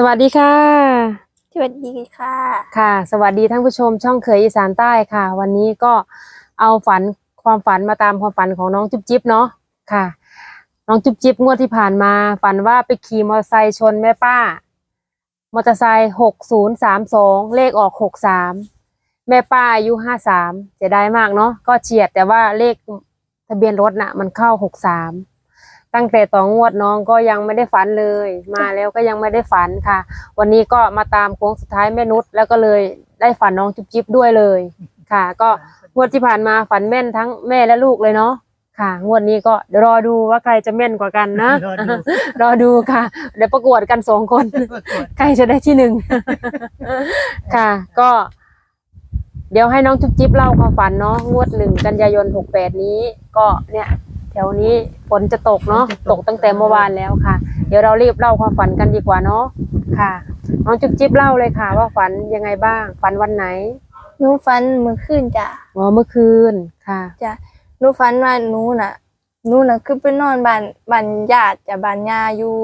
สวัสดีค่ะ สวัสดีค่ะ ค่ะ สวัสดีท่านผู้ชมช่องเคยอีสานใต้ค่ะ วันนี้ก็เอาฝันความฝันมาตามความฝันของน้องจุ๊บจิ๊บเนาะค่ะ น้องจุ๊บจิ๊บงวดที่ผ่านมา ฝันว่าไปขี่มอเตอร์ไซค์ชนแม่ป้ามอเตอร์ไซค์หกศูนย์สามสองเลขออกหกสามแม่ป้าอายุห้าสามเสียดายมากเนาะก็เฉียดแต่ว่าเลขทะเบียนรถน่ะ มันเข้าหกสาม ตั้งแต่ต่องวดน้องก็ยังไม่ได้ฝันเลย มาแล้วก็ยังไม่ได้ฝันค่ะ วันนี้ก็มาตามโค้งสุดท้ายแม่นุชแล้วก็เลยได้ฝันน้องจุ๊บจิ๊บด้วยเลยค่ะ ก็งวดที่ผ่านมาฝันแม่นทั้งแม่และลูกเลยเนาะค่ะ งวดนี้ก็เดี๋ยวรอดูว่าใครจะแม่นกว่ากันนะรอดูรอดูค่ะ เดี๋ยวประกวดกันสองคน ใครจะได้ที่หนึ่งค่ะ ก็ เดี๋ยวให้น้องจุ๊บจิ๊บเล่าความฝันเนาะงวดหนึ่งกันยายนหกแปดนี้ ก็เนี่ยแถวนี้ฝนจะตกเนาะตกตั้งแต่เมื่อวานแล้วค่ะ เดี๋ยวเรารีบเล่าความฝันกันดีกว่าเนาะค่ะน้องจุ๊บจิ๊บเล่าเลยค่ะ ว่าฝันยังไงบ้าง ฝันวันไหนหนูฝันเมื่อคืนจ้ะอ๋อเมื่อคืนค่ะจ้ะหนูฝันว่าหนูน่ะหนูน่ะคือไปนอนบ้านบ้านญาติจ้ะบ้านยาอยู่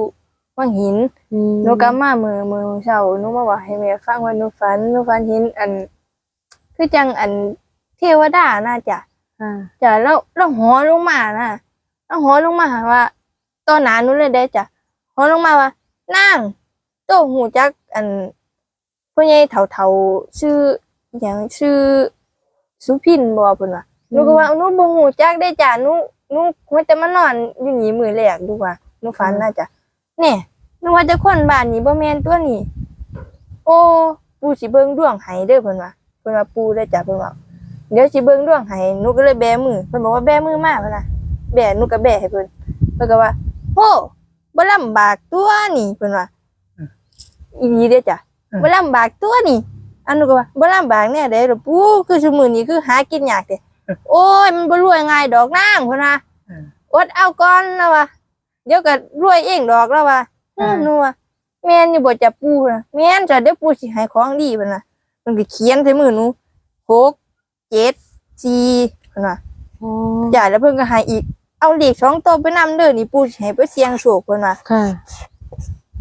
วังหินอืมหนูก็มามือมือเช้าหนูมาบอกให้แม่ฟังว่าหนูฝันหนูฝันเห็นอัน คือจังอันเทวดาน่าจะค่ะจ้ะแล้วแล้วหอลงมาน่ะ แล้วหอลงมาว่าตอนหนาหนูเลยได้จ้ะหอลงมาว่านั่งโตหูจักอันพ่อใหญ่เฒ่าๆชื่ออหย่างชื่อสุพินบ่เพิ่นว่าหนูก็ว่าหนูบ่หูจักได้จ้ะหนูหนูว่าแต่มานอนอยู่นี่มื้อแรกดูว่าหนูฝันน่าจะแน่หนูว่าจะคนบ้านนี้บ่แม่นตัวนี้ โอ้ปู่สิเบิ่งดวงให้เด้อเพิ่นว่าเพิ่นว่าปู่ได้อจ้ะเพิ่นว่าเดี๋ยวสิเบิ่งดวงให้หนูก็เลยแบมือเพิ่นบอกว่าแบมือมาพุ่นน่ะ แบหนูก็แบให้เพิ่นเพิ่นก็ว่าโหบ่ลำบากตัวนี่เพิ่นว่าอืมอีหลีเด้อจ้ะอืมบ่ลำบากตัวนี่อันหนูก็ว่าบ่ลำบากแน่เด้อล่ะปู่คือซุมื้อนี้คือหากินยากเด้โอ้ยมันบ่รวยง่ายดอกนางเพิ่นว่าอืมอดเอาก่อนแล้วว่าเดี๋ยวก็รวยเองดอกแล้วว่าเอออืมหนูว่าแม่นอยู่บ่จ้ะปู่นะแม่นจ้ะเดี๋ยวปู่สิให้ของดีเพิ่นน่ะมันก็เขียนใส่มือหนูหกเจ็ดสี่เพิ่นว่าอ๋อจ่ายแล้วเพิ่นก็ให้อีก เอาเลขสองตัวไปนำเด้อนี่ปู่สิให้ไปเสี่ยงโชคเพิ่นว่าค่ะ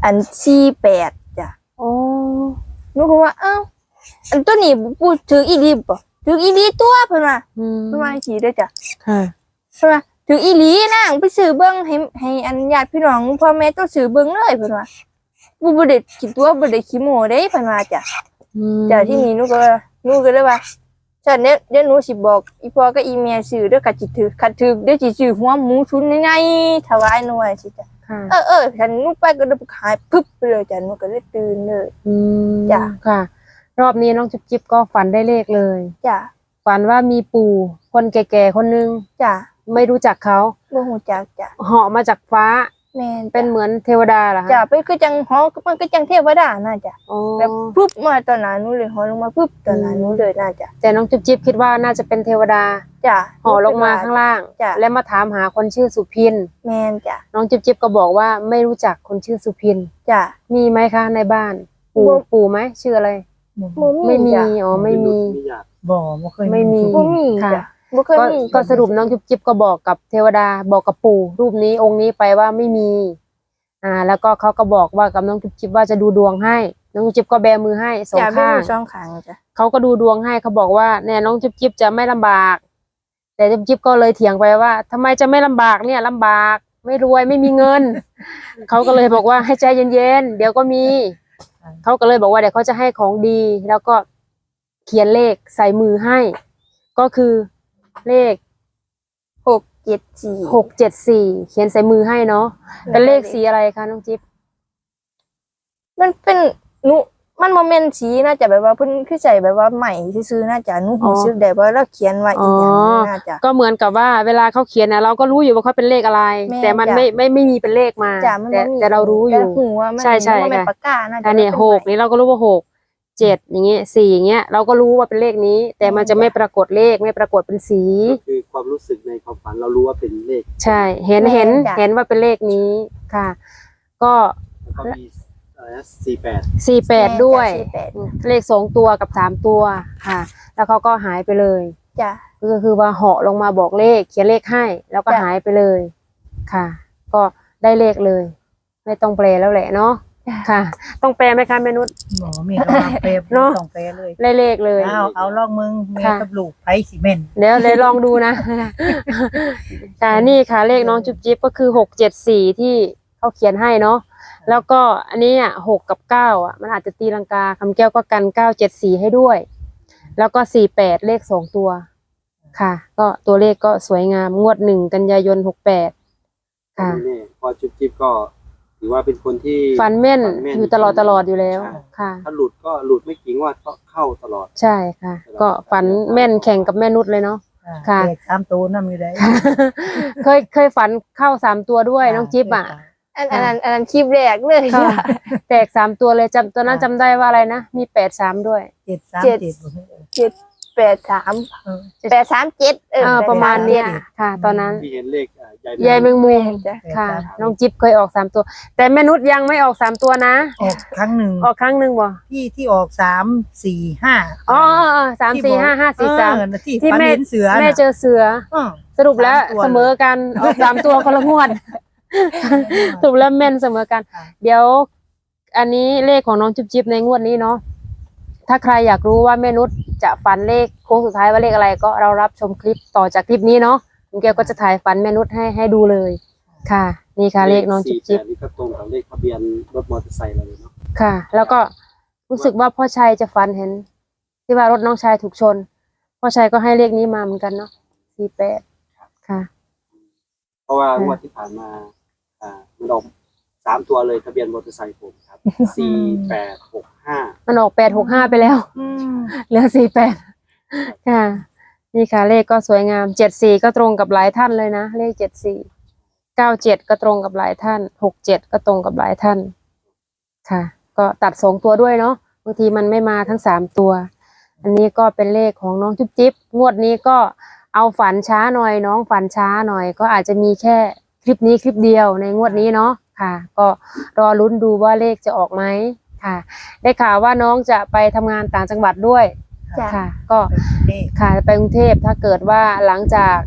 อันสี่แปดจ้ะโอ้หนูก็ว่าเอ้าอันตัวนี้ปู่ถืออีหลีบ่ถืออีหลีตัวเพิ่นว่าอืมเพิ่นว่าจังซี่เด้อจ้ะค่ะ เพิ่นว่าถืออีหลีนางไปซื้อเบิ่งให้ให้อันญาติพี่น้องพ่อแม่ต้องซื้อเบิ่งเลยเพิ่นว่าปู่บ่ได้คิดตัวบ่ได้ขี้โม้เด้เพิ่นว่าจ้ะ อืมจ้ะที่นี่หนูก็หนูก็เลยว่า ฉันเดี๋ยวเดี๋ยวหนูสิบอก อีพ่อกับอีเมียซื้อเด้อกัดจิถือคัดถือเดี๋ยวสิซื้อหัวหมูชุนใหญ่ๆถวายหน่วยสิจ้ะค่ะเออเออฉันหนูไปก็เลยหายปึ๊บไปเลยจ้ะหนูก็เลยตื่นเลย อืมจ้ะ ค่ะ รอบนี้น้องจุ๊บจิ๊บก็ฝันได้เลขเลย จ้ะฝันว่ามีปู่คนแก่ๆคนนึง จ้ะไม่รู้จักเขาบ่ฮู้จักจ้ะเหาะมาจากฟ้า แม่นเป็นเหมือนเทวดาเหรอจ้ะคะเป็นคือจังหอมันก็จังเทวดาน่าจ้ะอ๋อแบบปึ๊บมาตอนหน้าหนูเลยหอลงมาปึ๊บตอนหน้าหนูเลยน่าจ้ะแต่น้องจุ๊บจิ๊บคิดว่าน่าจะเป็นเทวดาจ้ะเหาะลงมาข้างล่าง จ้ะและมาถามหาคนชื่อสุพิน แม่นจ้ะน้องจุ๊บจิ๊บก็บอกว่าไม่รู้จักคนชื่อสุพิน จ้ะ มีไหมคะในบ้าน ปู่บ่ ปู่ไหมชื่ออะไร บ่ไม่มีจ้ะอ๋อไม่มี บ่บ่เคย ไม่มี บ่มีค่ะ จ้ะ บ่เคยก็มีก็สรุปน้องจุ๊บจิ๊บก็บอกกับเทวดาบอกกับปู่รูปนี้องค์นี้ไปว่าไม่มี อ่า แล้วก็เขาก็บอกว่ากับน้องจุ๊บจิ๊บว่าจะดูดวงให้ น้องจุ๊บจิ๊บก็แบมือให้สองจ้ะไม่ข้าง มีสองข้างจ้ะเขาก็ดูดวงให้เขาบอกว่าเนี่ยน้องจุ๊บจิ๊บจะไม่ลำบาก แต่จุ๊บจิ๊บก็เลยเถียงไปว่าทำไมจะไม่ลำบากเนี่ยลำบาก ไม่รวยไม่มีเงิน เขาก็เลยบอกว่าให้ใจเย็นๆเดี๋ยวก็มีเขาก็เลยบอกว่าเดี๋ยวเขาจะให้ของดี แล้วก็เขียนเลขใส่มือให้ ก็คือ เลขหกเจ็ดสี่หกเจ็ดสี่เขียนใส่มือให้เนาะเป็นเลขสีอะไรคะน้องจิ๊บมันเป็นหนูมันโมเมนต์สีน่าจะแบบว่าเพิ่นคือใส่แบบว่าใหม่ซื่อๆน่าจะหนูหูซึกได้ว่าเราเขียนว่าอีหยังน่าจะก็เหมือนกับว่าเวลาเขาเขียนนะเราก็รู้อยู่ว่าเขาเป็นเลขอะไรแม่แต่มันจ้ะไม่ไม่ไม่มีเป็นเลขมาจ้ะมันแต่บ่มีแต่เรารู้อยู่แต่หูว่ามันใช่ใช่มันเป็นค่ะปากกาน่าจะอันนี้เป็หกนี่เราก็รู้ว่าหก เจ็ดอย่างเงี้ยสี่อย่างเงี้ยเราก็รู้ว่าเป็นเลขนี้ แต่มันจะไม่ปรากฏเลขไม่ปรากฏเป็นสี ก็คือความรู้สึกในความฝันเรารู้ว่าเป็นเลขใช่ เห็นเห็นเห็นว่าเป็นเลขนี้ค่ะ ก็แล้วก็มีอะไรนะสี่แปดสี่แปดด้วย สี่แปดเลขสองตัวกับสามตัวค่ะ แล้วเขาก็หายไปเลย จ้ะ ก็คือว่าเหาะลงมาบอกเลข เขียนเลขให้ แล้วก็จ้ะ หายไปเลยค่ะ ก็ได้เลขเลย ไม่ต้องแปลแล้วแหละเนาะ ค่ะ ต้องแปลไหมคะแม่นุช หมอมีกำลังเปรย์เนอะต้องเปรย์เลยเลขเลย เอาเอาลองมึงเมค่ะ กับลูกไผซีเมนต์เดี๋ยวเลยลองดูนะ แต่นี่ค่ะ เลขน้องจุ๊บจิ๊บก็คือหกเจ็ดสี่ที่เขาเขียนให้เนาะแล้วก็อันนี้อะหกกับเก้าอะมันอาจจะตีลังกาคำแก้วก็กันเก้าเจ็ดสี่ให้ด้วย แล้วก็สี่แปดเลขสองตัว ค่ะ ก็ตัวเลขก็สวยงามงวดหนึ่งกันยายนหกแปดค่ะไม่แน่พอจุ๊บจิ๊บก็ ถือว่าเป็นคนที่ฟันแม่นฟันอยู่ตลอดตลอดอยู่แล้วใช่ค่ะ ถ้าหลุดก็หลุดไม่กี่งวดก็เข้าตลอด ใช่ค่ะ ก็ฝันแม่นแข่งกับแม่นุชเลยเนาะ ค่ะ เด็กสามตัวนั่นมีได้ เคยเคยฝันเข้าสามตัวด้วยน้องจิ๊บอะ อันอันนั้นอันนั้นคลิปแรกเลยค่ะค่ะแตกสามตัวเลยจำตอนนั้นจำได้ว่าอะไรนะ มีแปดสามด้วย เจ็ดสามเจ็ด เจ็ดเจ็ด แปดสามเออแปดสามเจ็ดเออเออประมาณเนี้ยแปดสามค่ะ ตอนนั้นที่เห็นเลขอะใหญ่ยายแมงมุมจ้ะค่ะแปดสามน้องจิ๊บเคยออกสามตัว แต่แม่นุชยังไม่ออกสามตัวนะออกครั้งหนึ่งออกครั้งหนึ่งบ่ที่ที่ออกสามสี่ห้าอ๋อสามสี่ห้าห้าสี่สามเออที่ที่ฟันแม่เห็นเสือแม่เจอเสือออสรุปแล้วสามตัวเสมอกันออกสามตัวคนละงวดสรุปแล้วแม่นเสมอกันค่ะเดี๋ยว อันนี้เลขของน้องจุ๊บจิ๊บในงวดนี้เนาะ ถ้าใครอยากรู้ว่าแม่นุชจะฝันเลขโค้งสุดท้ายว่าเลขอะไรก็เรารับชมคลิปต่อจากคลิปนี้เนาะคุณแก้วก็จะถ่ายฝันแม่นุชให้ให้ดูเลย ค่ะ นี่ค่ะเลขน้องจุ๊บจิ๊บ48นี่ก็ตรงกับเลขทะเบียนรถมอเตอร์ไซค์เราเลยเนาะค่ะ แล้วก็รู้สึกว่าพ่อชัยจะฝันเห็น ที่ว่ารถน้องชายถูกชน พ่อชัยก็ให้เลขนี้มาเหมือนกันเนาะสี่แปดค่ะ เพราะว่าค่ะงวดที่ผ่านมา อ่ามันออก สามตัวเลยทะเบียนมอเตอร์ไซค์ผมครับสี่แปดหกห้ามันออกแปดหกห้าไปแล้ว อืมเหลือสี่แปดค่ะ นี่ค่ะ เลขก็สวยงามเจ็ดสี่ก็ตรงกับหลายท่านเลยนะ เลขเจ็ดสี่เก้าเจ็ดก็ตรงกับหลายท่านหกเจ็ดก็ตรงกับหลายท่าน ค่ะ ก็ตัดสองตัวด้วยเนาะบางทีมันไม่มาทั้งสามตัว อันนี้ก็เป็นเลขของน้องจุ๊บจิ๊บงวดนี้ก็เอาฝันช้าหน่อย น้องฝันช้าหน่อย ก็อาจจะมีแค่คลิปนี้คลิปเดียวในงวดนี้เนาะ ค่ะ ก็รอลุ้นดูว่าเลขจะออกไหมค่ะ ได้ข่าวว่าน้องจะไปทำงานต่างจังหวัดด้วยจ้ะ ค่ะ ก็เด็กค่ะไปกรุงเทพถ้าเกิดว่าหลังจาก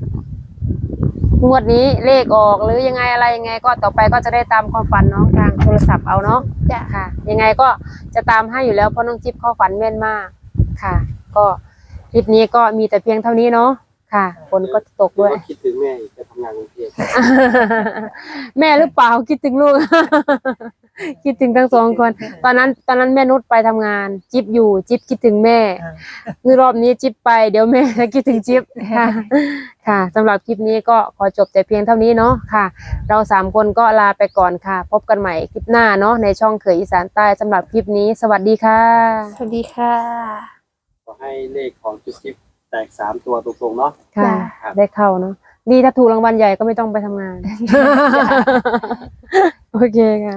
งวดนี้เลขออกหรือยังไงอะไรยังไง ก็ต่อไปก็จะได้ตามความฝันน้องทางโทรศัพท์เอาเนาะ จ้ะ ค่ะยังไงก็จะตามให้อยู่แล้วเพราะน้องจิ๊บเข้าฝันแม่นมากค่ะ ก็คลิปนี้ก็มีแต่เพียงเท่านี้เนาะ ค่ะ ฝนก็จะตกด้วยคิดถึงแม่อีกจะทำงานกรุงเทพแม่หรือเปล่าคิดถึงลูก คิดถึงทั้งสองคน ตอนนั้น ตอนนั้นแม่นุชไปทำงาน จิ๊บอยู่ จิ๊บคิดถึงแม่อ่านี่รอบนี้จิ๊บไป เดี๋ยวแม่จะคิดถึงจิ๊บค่ะ ค่ะสำหรับคลิปนี้ก็ขอจบแต่เพียงเท่านี้เนาะค่ะ เราสามคนก็ลาไปก่อนค่ะ พบกันใหม่คลิปหน้าเนาะในช่องเขยอีสานใต้สำหรับคลิปนี้ สวัสดีค่ะ สวัสดีค่ะ ขอให้เลขของจุ๊บจิ๊บแต กสามตัวตรงๆเนาะ ค่ะจ้ะครับ ได้เข้าเนาะดีถ้าถูกรางวัลใหญ่ก็ไม่ต้องไปทำงาน โอเคค่ะ